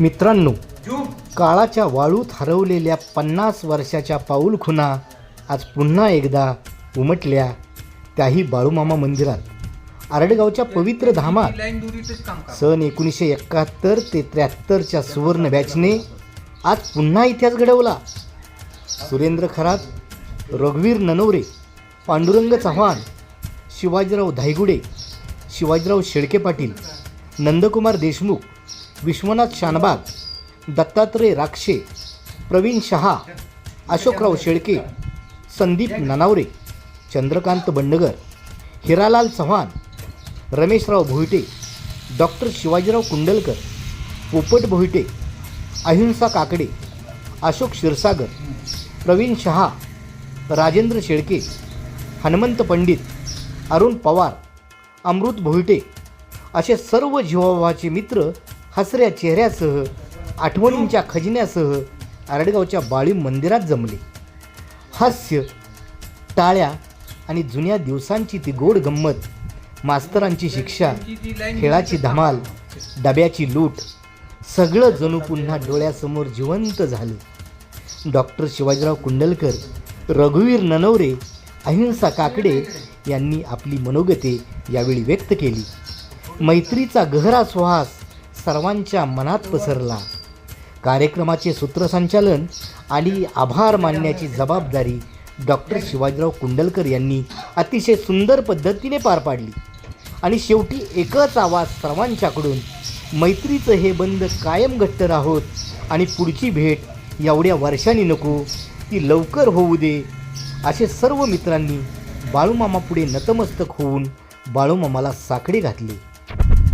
मित्रांनो काळाच्या वाळूत हरवलेल्या पन्नास वर्षाच्या पाऊलखुणा आज पुन्हा एकदा उमटल्या त्याही बाळूमामा मंदिरात. आरडगावच्या पवित्र धामात सन एकोणीसशे एकाहत्तर ते त्र्याहत्तरच्या सुवर्ण बॅचने आज पुन्हा इतिहास घडवला. सुरेंद्र खरात रघुवीर ननवरे पांडुरंग चव्हाण शिवाजीराव धायगुडे शिवाजीराव शेळके पाटील नंदकुमार देशमुख विश्वनाथ शानबाग दत्तात्रय राक्षे प्रवीण शहा अशोकराव शेळके संदीप ननावरे चंद्रकांत बंडगर हिरालाल चव्हाण रमेशराव भोईटे डॉक्टर शिवाजीराव कुंडलकर पोपट भोईटे अहिंसा काकडे अशोक क्षीरसागर प्रवीण शहा राजेंद्र शेळके हनुमंत पंडित अरुण पवार अमृत भोईटे असे सर्व जीवाभावाचे मित्र हसऱ्या चेहऱ्यासह आठवणींच्या खजिन्यासह आरडगावच्या बाळी मंदिरात जमले. हास्य टाळ्या आणि जुन्या दिवसांची ती गोड गंमत मास्तरांची शिक्षा खेळाची धमाल डब्याची लूट सगळं जणू पुन्हा डोळ्यासमोर जिवंत झालं. डॉक्टर शिवाजीराव कुंडलकर रघुवीर ननवरे अहिंसा काकडे यांनी आपली मनोगते यावेळी व्यक्त केली. मैत्रीचा गहरा सुहास सर्वांच्या मनात पसरला. कार्यक्रमाचे सूत्रसंचालन आणि आभार मानण्याची जबाबदारी डॉक्टर शिवाजीराव कुंडलकर यांनी अतिशय सुंदर पद्धतीने पार पाडली. आणि शेवटी एकच आवाज सर्वांच्याकडून मैत्रीचं हे बंद कायम घट्ट राहोत आणि पुढची भेट एवढ्या वर्षांनी नको ती लवकर होऊ दे असे सर्व मित्रांनी बाळूमामापुढे नतमस्तक होऊन बाळूमामाला साखळी घातली.